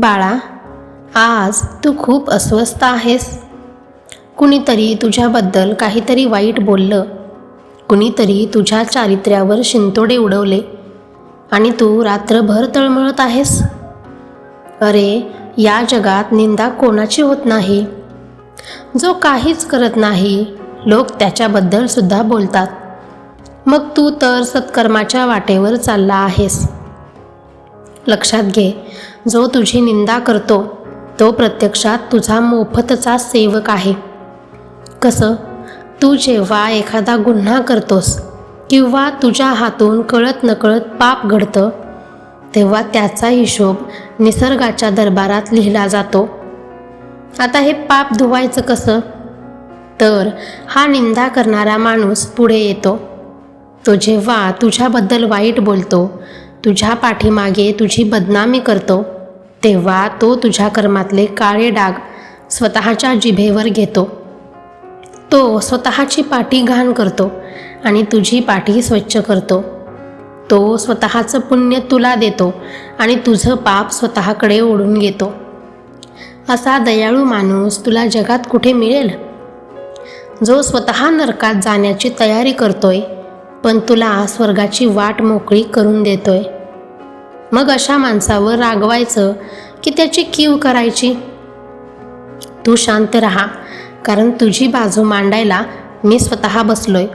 बाळा आज तू खूप अस्वस्थ आहेस. कुणीतरी तुझ्याबद्दल काहीतरी वाईट बोललं. कुणीतरी तुझ्या चारित्र्यावर शिंतोडे उडवले. आणि तू रात्रभर तळमळत आहेस. अरे या जगात निंदा कोणाची होत नाही? जो काहीच करत नाही लोक त्याच्याबद्दल सुद्धा बोलतात. मग तू तर सत्कर्माच्या वाटेवर चालला आहेस. लक्षात घे जो तुझी निंदा करतो तो प्रत्यक्षात तुझा मोफतचा सेवक आहे. कसं? तू जेव्हा एखादा गुन्हा करतोस किंवा तुझ्या हातून कळत नकळत पाप घडतं तेव्हा त्याचा हिशोब निसर्गाच्या दरबारात लिहिला जातो. आता हे पाप धुवायचं कसं? तर हा निंदा करणारा माणूस पुढे येतो. तो जेव्हा तुझ्याबद्दल वाईट बोलतो तुझ्या पाठीमागे तुझी बदनामी करतो तेव्हा तो तुझ्या कर्मातले काळे डाग स्वतःच्या जिभेवर घेतो. तो स्वतःची पाठी घाण करतो आणि तुझी पाठी स्वच्छ करतो. तो स्वतःचं पुण्य तुला देतो आणि तुझं पाप स्वतःकडे ओढून घेतो. असा दयाळू माणूस तुला जगात कुठे मिळेल? जो स्वतः नरकात जाण्याची तयारी करतोय पण तुला स्वर्गाची वाट मोकळी करून देतोय. मग अशा माणसावर रागवायचं की त्याची कीव करायची? तू शांत राहा कारण तुझी बाजू मांडायला मी स्वतः बसलोय.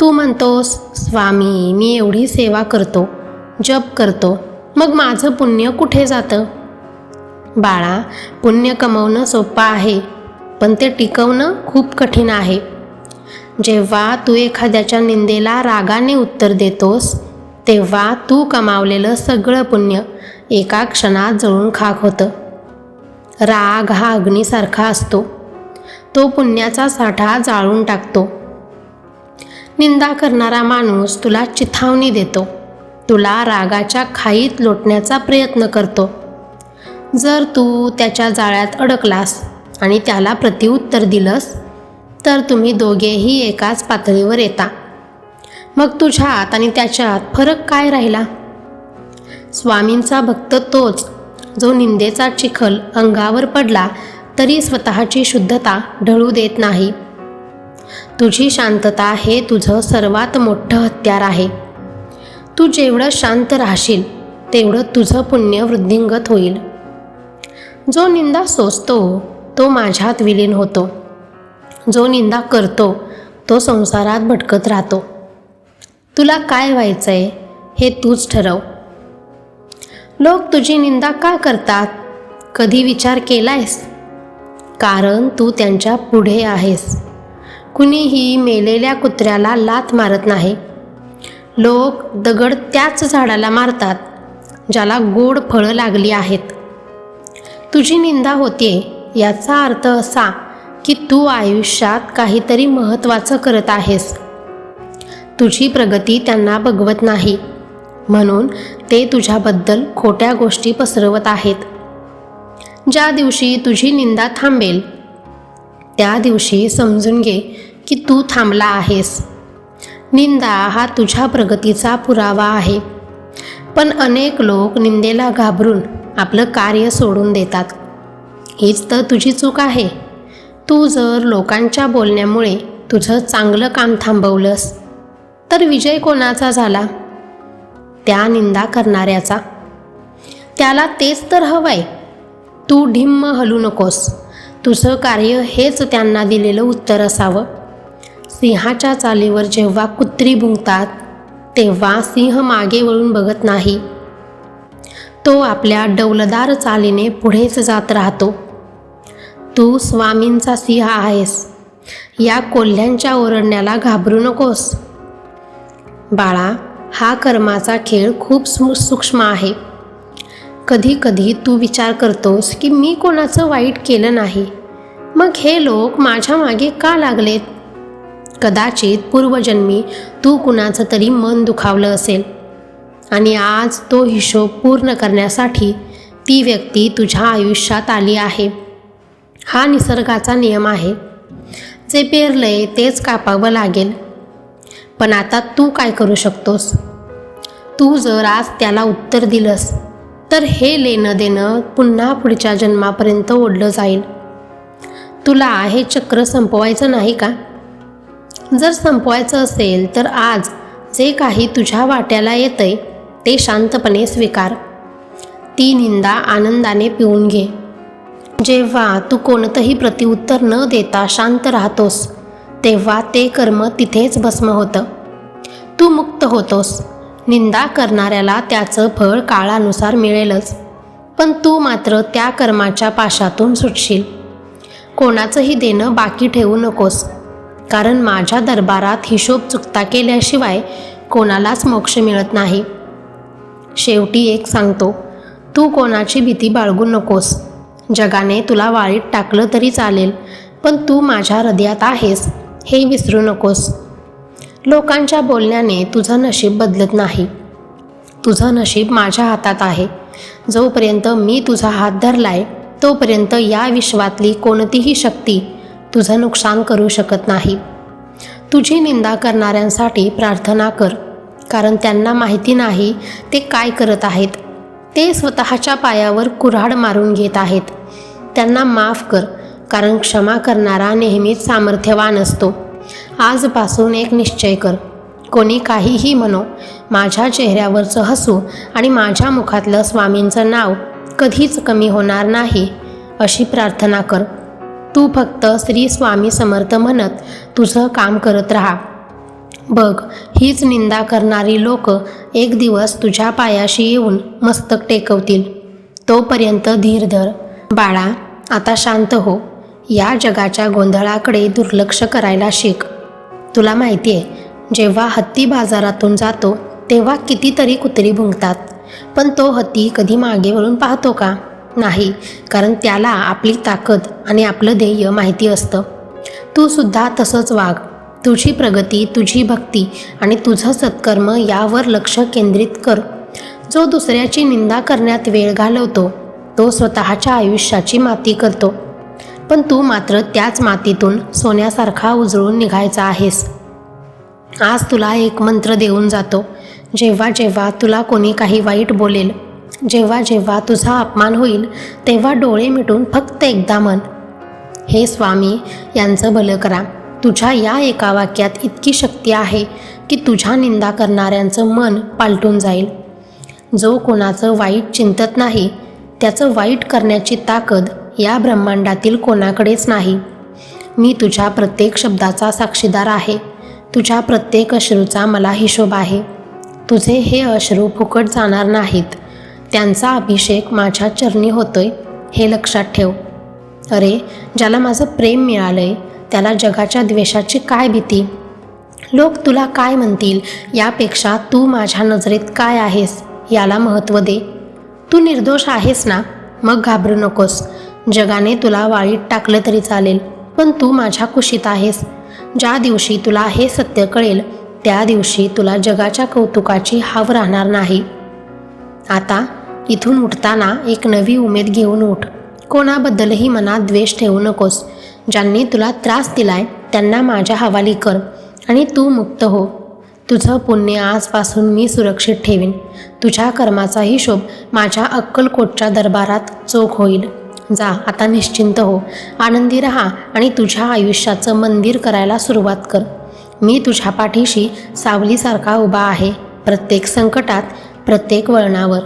तू म्हणतोस स्वामी मी एवढी सेवा करतो जप करतो मग माझं पुण्य कुठे जातं? बाळा पुण्य कमवणं सोपं आहे पण ते टिकवणं खूप कठीण आहे. जेव्हा तू एखाद्याच्या निंदेला रागाने उत्तर देतोस तेव्हा तू कमावलेलं सगळं पुण्य एका क्षणात जळून खाक होतं. राग हा अग्नीसारखा असतो. तो पुण्याचा साठा जाळून टाकतो. निंदा करणारा माणूस तुला चिथावणी देतो. तुला रागाच्या खाईत लोटण्याचा प्रयत्न करतो. जर तू त्याच्या जाळ्यात अडकलास आणि त्याला प्रतिउत्तर दिलंस तर तुम्ही दोघेही एकाच पातळीवर येता. मग तुझ्यात आणि त्याच्यात फरक काय राहिला? स्वामींचा भक्त तोच जो निंदेचा चिखल अंगावर पडला तरी स्वतःची शुद्धता ढळू देत नाही. तुझी शांतता हे तुझं सर्वात मोठं हत्यार आहे. तू जेवढं शांत राहशील तेवढं तुझं पुण्य वृद्धिंगत होईल. जो निंदा सोसतो तो माझ्यात विलीन होतो. जो निंदा करतो तो संसारात भटकत राहतो. तुला काय व्हायचंय हे तूच ठरव. लोक तुझी निंदा का करतात? कधी विचार केलायस? कारण तू त्यांच्या पुढे आहेस. कुणीही मेलेल्या कुत्र्याला लात मारत नाही. लोक दगड त्याच झाडाला मारतात ज्याला गोड फळं लागली आहेत. तुझी निंदा होते याचा अर्थ असा की तू आयुष्यात काहीतरी महत्त्वाचं करत आहेस. तुझी प्रगती त्यांना बघवत नाही. म्हणून ते तुझ्याबद्दल खोट्या गोष्टी पसरवत आहेत. ज्या दिवशी तुझी निंदा थांबेल त्या दिवशी समजून घे की तू थांबला आहेस. निंदा हा तुझ्या प्रगतीचा पुरावा आहे. पण अनेक लोक निंदेला घाबरून आपलं कार्य सोडून देतात. हीच तर तुझी चूक आहे. तू जर लोकांच्या बोलण्यामुळे तुझं चांगलं काम थांबवलंस तर विजय कोणाचा झाला? त्या निंदा करणाऱ्याचा. त्याला तेच तर हवंय. तू ढिम्म हलू नकोस. तुझं कार्य हेच त्यांना दिलेलं उत्तर असावं. सिंहाच्या चालीवर जेव्हा कुत्री भुंकतात तेव्हा सिंह मागे वळून बघत नाही. तो आपल्या डौलदार चालीने पुढेच जात राहतो. तू स्वामींचा सिंह आहेस. या कोल्ह्यांच्या ओरडण्याला घाबरू नकोस. बाळा हा कर्माचा खेळ खूप सूक्ष्म आहे. कधी कधी तू विचार करतोस की मी कोणाचं वाईट केलं नाही. मग हे लोक माझ्या मागे का लागलेत? कदाचित पूर्वजन्मी तू कुणाचं तरी मन दुखावलं असेल. आणि आज तो हिशोब पूर्ण करण्यासाठी ती व्यक्ती तुझ्या आयुष्यात आली आहे. हा निसर्गाचा नियम आहे. जे पेरलंय तेच कापावं लागेल. पण आता तू काय करू शकतोस? तू जर आज त्याला उत्तर दिलंस तर हे लेणं देणं पुन्हा पुढच्या जन्मापर्यंत ओढलं जाईल. तुला हे चक्र संपवायचं नाही का? जर संपवायचं असेल तर आज जे काही तुझ्या वाट्याला येतंय ते शांतपणे स्वीकार. ती निंदा आनंदाने पिऊन घे. जेव्हा तू कोणतंही प्रतिउत्तर न देता शांत राहतोस तेव्हा ते कर्म तिथेच भस्म होतं. तू मुक्त होतोस. निंदा करणाऱ्याला त्याचं फळ काळानुसार मिळेलच पण तू मात्र त्या कर्माच्या पाशातून सुटशील. कोणाचंही देणं बाकी ठेवू नकोस कारण माझ्या दरबारात हिशोब चुकता केल्याशिवाय कोणालाच मोक्ष मिळत नाही. शेवटी एक सांगतो तू कोणाची भीती बाळगू नकोस. जगाने तुला वाळीत टाकलं तरी चालेल पण तू माझ्या हृदयात आहेस हे विसरू नकोस. लोकांच्या बोलण्याने तुझं नशीब बदलत नाही. तुझं नशीब माझ्या हातात आहे. जोपर्यंत मी तुझा हात धरलाय तोपर्यंत या विश्वातली कोणतीही शक्ती तुझं नुकसान करू शकत नाही. तुझी निंदा करणाऱ्यांसाठी प्रार्थना कर कारण त्यांना माहिती नाही ते काय करत आहेत. ते स्वतःच्या पायावर कुऱ्हाड मारून घेत आहेत. त्यांना माफ कर कारण क्षमा करणारा नेहमीच सामर्थ्यवान असतो. आजपासून एक निश्चय कर. कोणी काहीही म्हणो माझ्या चेहऱ्यावरचं हसू आणि माझ्या मुखातलं स्वामींचं नाव कधीच कमी होणार नाही अशी प्रार्थना कर. तू फक्त श्री स्वामी समर्थ म्हणत तुझं काम करत राहा. बघ हीच निंदा करणारी लोक एक दिवस तुझ्या पायाशी येऊन मस्तक टेकवतील. तोपर्यंत धीर धर. बाळा आता शांत हो. या जगाच्या गोंधळाकडे दुर्लक्ष करायला शिक. तुला माहिती आहे जेव्हा हत्ती बाजारातून जातो तेव्हा कितीतरी कुत्री भुंकतात. पण तो हत्ती कधी मागे वळून पाहतो का? नाही कारण त्याला आपली ताकद आणि आपलं ध्येय माहिती असतं. तू सुद्धा तसंच वाग. तुझी प्रगती तुझी भक्ती आणि तुझं सत्कर्म यावर लक्ष केंद्रित कर. जो दुसऱ्याची निंदा करण्यात वेळ घालवतो तो स्वतःच्या आयुष्याची माती करतो. पण तू मात्र त्याच मातीतून सोन्यासारखा उजळून निघायचा आहेस. आज तुला एक मंत्र देऊन जातो. जेव्हा जेव्हा तुला कोणी काही वाईट बोलेल जेव्हा जेव्हा तुझा अपमान होईल तेव्हा डोळे मिटून फक्त एकदा म्हण हे स्वामी यांचं भलं करा. तुझ्या या एका वाक्यात इतकी शक्ती आहे की तुझ्या निंदा करणाऱ्यांचं मन पालटून जाईल. जो कोणाचं वाईट चिंतत नाही त्याचं वाईट करण्याची ताकद या ब्रह्मांडातील कोणाकडेच नाही. मी तुझ्या प्रत्येक शब्दाचा साक्षीदार आहे. तुझ्या प्रत्येक अश्रूचा मला हिशोब आहे. तुझे हे अश्रू फुकट जाणार नाहीत. त्यांचा अभिषेक माझ्या चरणी होतोय हे लक्षात ठेव. अरे ज्याला माझं प्रेम मिळालंय त्याला जगाच्या द्वेषाची काय भीती? लोक तुला काय म्हणतील? यापेक्षा तू माझ्या नजरेत काय आहेस? याला महत्त्व दे. तू निर्दोष आहेस ना? मग घाबरू नकोस. जगाने तुला वाळीत टाकलं तरी चालेल पण तू माझ्या कुशीत आहेस. ज्या दिवशी तुला हे सत्य कळेल त्या दिवशी तुला जगाच्या कौतुकाची हाव राहणार नाही. आता इथून उठताना एक नवी उमेद घेऊन उठ. कोणाबद्दलही मनात द्वेष ठेवू नकोस. ज्यांनी तुला त्रास दिलाय त्यांना माझ्या हवाली कर आणि तू मुक्त हो. तुझं पुण्य आजपासून मी सुरक्षित ठेवीन. तुझ्या कर्माचा हिशोब माझ्या अक्कलकोटच्या दरबारात चोख होईल. जा आता निश्चिंत हो. आनंदी राहा आणि तुझ्या आयुष्याचं मंदिर करायला सुरुवात कर. मी तुझ्या पाठीशी सावलीसारखा उभा आहे. प्रत्येक संकटात प्रत्येक वळणावर.